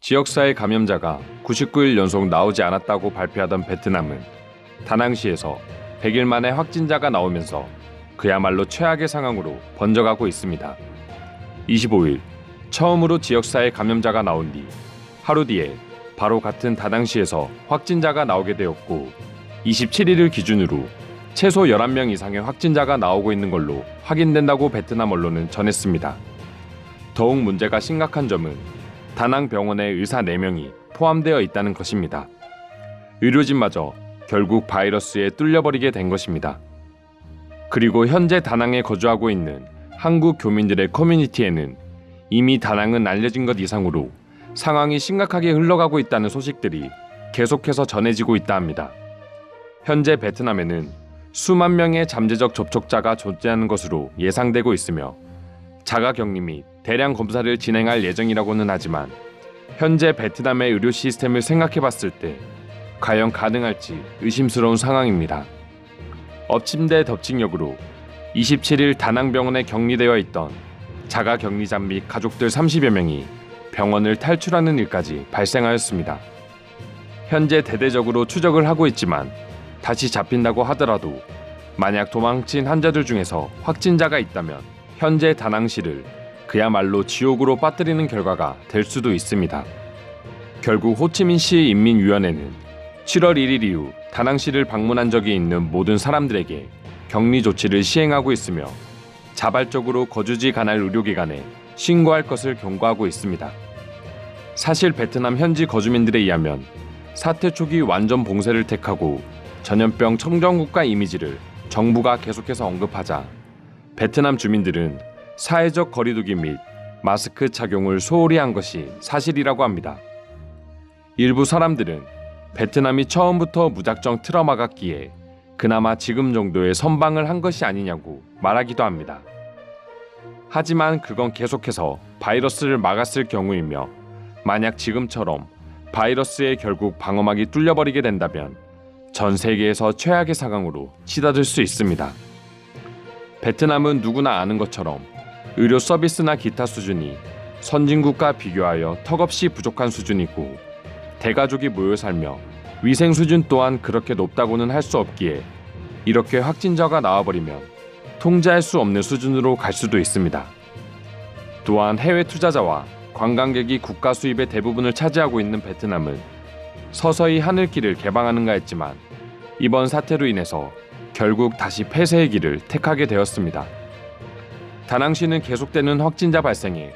지역사회 감염자가 99일 연속 나오지 않았다고 발표하던 베트남은 다낭시에서 100일 만에 확진자가 나오면서 그야말로 최악의 상황으로 번져가고 있습니다. 25일 처음으로 지역사회 감염자가 나온 뒤 하루 뒤에 바로 같은 다낭시에서 확진자가 나오게 되었고 27일을 기준으로 최소 11명 이상의 확진자가 나오고 있는 걸로 확인된다고 베트남 언론은 전했습니다. 더욱 문제가 심각한 점은 다낭 병원에 의사 4명이 포함되어 있다는 것입니다. 의료진마저 결국 바이러스에 뚫려버리게 된 것입니다. 그리고 현재 다낭에 거주하고 있는 한국 교민들의 커뮤니티에는 이미 다낭은 알려진 것 이상으로 상황이 심각하게 흘러가고 있다는 소식들이 계속해서 전해지고 있다 합니다. 현재 베트남에는 수만 명의 잠재적 접촉자가 존재하는 것으로 예상되고 있으며 자가 격리 및 대량 검사를 진행할 예정이라고는 하지만 현재 베트남의 의료 시스템을 생각해 봤을 때 과연 가능할지 의심스러운 상황입니다. 엎침대 덮칭역으로 27일 다낭병원에 격리되어 있던 자가 격리자 및 가족들 30여 명이 병원을 탈출하는 일까지 발생하였습니다. 현재 대대적으로 추적을 하고 있지만 다시 잡힌다고 하더라도 만약 도망친 환자들 중에서 확진자가 있다면 현재 다낭시를 그야말로 지옥으로 빠뜨리는 결과가 될 수도 있습니다. 결국 호치민시 인민위원회는 7월 1일 이후 다낭시를 방문한 적이 있는 모든 사람들에게 격리 조치를 시행하고 있으며 자발적으로 거주지 관할 의료기관에 신고할 것을 경고하고 있습니다. 사실 베트남 현지 거주민들에 의하면 사태 초기 완전 봉쇄를 택하고 전염병 청정국가 이미지를 정부가 계속해서 언급하자 베트남 주민들은 사회적 거리두기 및 마스크 착용을 소홀히 한 것이 사실이라고 합니다. 일부 사람들은 베트남이 처음부터 무작정 틀어막았기에 그나마 지금 정도의 선방을 한 것이 아니냐고 말하기도 합니다. 하지만 그건 계속해서 바이러스를 막았을 경우이며 만약 지금처럼 바이러스에 결국 방어막이 뚫려버리게 된다면 전 세계에서 최악의 상황으로 치닫을 수 있습니다. 베트남은 누구나 아는 것처럼 의료 서비스나 기타 수준이 선진국과 비교하여 턱없이 부족한 수준이고 대가족이 모여 살며 위생 수준 또한 그렇게 높다고는 할 수 없기에 이렇게 확진자가 나와버리면 통제할 수 없는 수준으로 갈 수도 있습니다. 또한 해외 투자자와 관광객이 국가 수입의 대부분을 차지하고 있는 베트남은 서서히 하늘길을 개방하는가 했지만 이번 사태로 인해서 결국 다시 폐쇄의 길을 택하게 되었습니다. 다낭시는 계속되는 확진자 발생에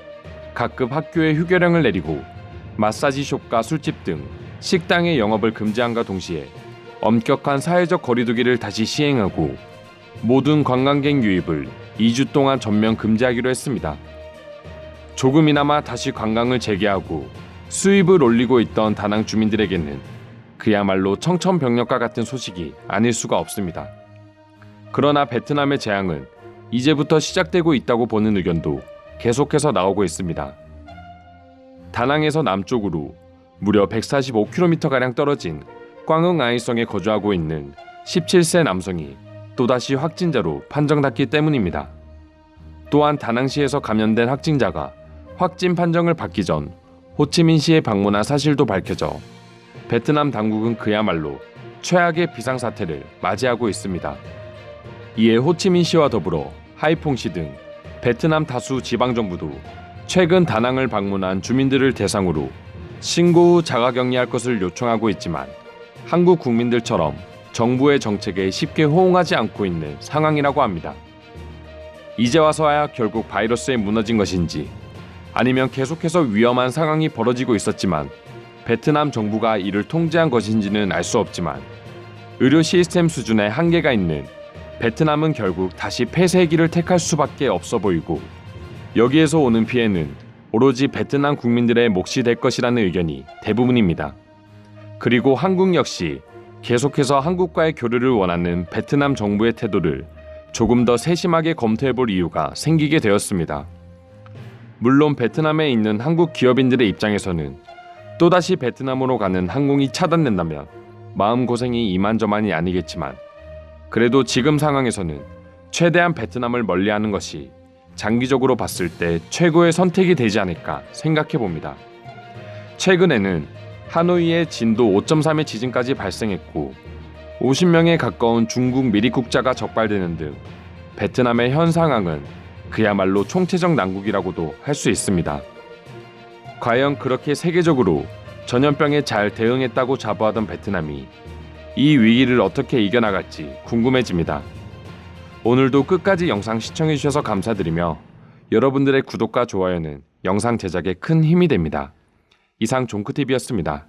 각급 학교에 휴교령을 내리고 마사지숍과 술집 등 식당의 영업을 금지함과 동시에 엄격한 사회적 거리두기를 다시 시행하고 모든 관광객 유입을 2주 동안 전면 금지하기로 했습니다. 조금이나마 다시 관광을 재개하고 수입을 올리고 있던 다낭 주민들에게는 그야말로 청천벽력과 같은 소식이 아닐 수가 없습니다. 그러나 베트남의 재앙은 이제부터 시작되고 있다고 보는 의견도 계속해서 나오고 있습니다. 다낭에서 남쪽으로 무려 145km가량 떨어진 꽝흥 아이성에 거주하고 있는 17세 남성이 또다시 확진자로 판정받기 때문입니다. 또한 다낭시에서 감염된 확진자가 확진 판정을 받기 전 호치민시에 방문한 사실도 밝혀져 베트남 당국은 그야말로 최악의 비상사태를 맞이하고 있습니다. 이에 호치민 시와 더불어 하이퐁 시 등 베트남 다수 지방정부도 최근 다낭을 방문한 주민들을 대상으로 신고 후 자가격리할 것을 요청하고 있지만 한국 국민들처럼 정부의 정책에 쉽게 호응하지 않고 있는 상황이라고 합니다. 이제 와서야 결국 바이러스에 무너진 것인지 아니면 계속해서 위험한 상황이 벌어지고 있었지만 베트남 정부가 이를 통제한 것인지는 알 수 없지만 의료 시스템 수준에 한계가 있는 베트남은 결국 다시 폐쇄의 길을 택할 수밖에 없어 보이고 여기에서 오는 피해는 오로지 베트남 국민들의 몫이 될 것이라는 의견이 대부분입니다. 그리고 한국 역시 계속해서 한국과의 교류를 원하는 베트남 정부의 태도를 조금 더 세심하게 검토해 볼 이유가 생기게 되었습니다. 물론 베트남에 있는 한국 기업인들의 입장에서는 또다시 베트남으로 가는 항공이 차단된다면 마음고생이 이만저만이 아니겠지만 그래도 지금 상황에서는 최대한 베트남을 멀리하는 것이 장기적으로 봤을 때 최고의 선택이 되지 않을까 생각해 봅니다. 최근에는 하노이에 진도 5.3의 지진까지 발생했고 50명에 가까운 중국 미리국자가 적발되는 등 베트남의 현 상황은 그야말로 총체적 난국이라고도 할 수 있습니다. 과연 그렇게 세계적으로 전염병에 잘 대응했다고 자부하던 베트남이 이 위기를 어떻게 이겨나갈지 궁금해집니다. 오늘도 끝까지 영상 시청해 주셔서 감사드리며 여러분들의 구독과 좋아요는 영상 제작에 큰 힘이 됩니다. 이상 종크TV였습니다.